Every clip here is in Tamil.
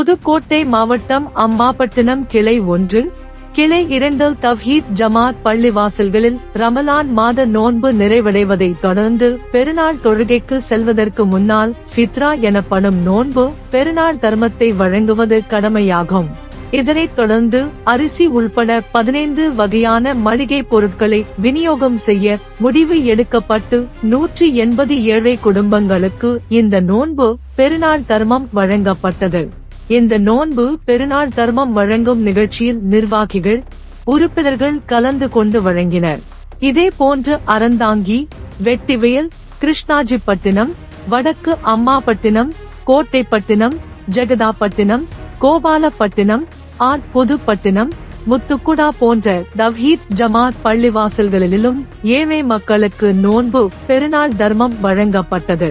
புதுக்கோட்டை மாவட்டம் அம்மாபட்டினம் கிளை ஒன்று கிளை இரண்டில் தவ்ஹீத் ஜமாத் பள்ளிவாசல்களில் ரமலான் மாத நோன்பு நிறைவடைவதைத் தொடர்ந்து பெருநாள் தொழுகைக்கு செல்வதற்கு முன்னால் ஃபித்ரா எனப்படும் நோன்பு பெருநாள் தர்மத்தை வழங்குவது கடமையாகும். இதனைத் தொடர்ந்து அரிசி உள்பட பதினைந்து வகையான மளிகை பொருட்களை விநியோகம் செய்ய முடிவு எடுக்கப்பட்டு நூற்றி எண்பது ஏழை குடும்பங்களுக்கு இந்த நோன்பு பெருநாள் தர்மம் வழங்கப்பட்டது. இந்த நோன்பு பெருநாள் தர்மம் வழங்கும் நிகழ்ச்சியில் நிர்வாகிகள் உறுப்பினர்கள் கலந்து கொண்டு வழங்கினர். இதே போன்று அறந்தாங்கி வெட்டிவேல் கிருஷ்ணாஜிப்பட்டினம் வடக்கு அம்மாபட்டினம் கோட்டைப்பட்டினம் ஜெகதாப்பட்டினம் கோபாலப்பட்டினம் ஆர் புதுப்பட்டினம் முத்துக்குடா போன்ற தவ்ஹீத் ஜமாத் பள்ளிவாசல்களிலும் ஏழை மக்களுக்கு நோன்பு பெருநாள் தர்மம் வழங்கப்பட்டது.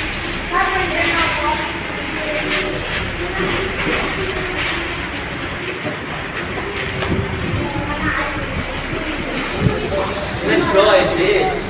Let's go, I see.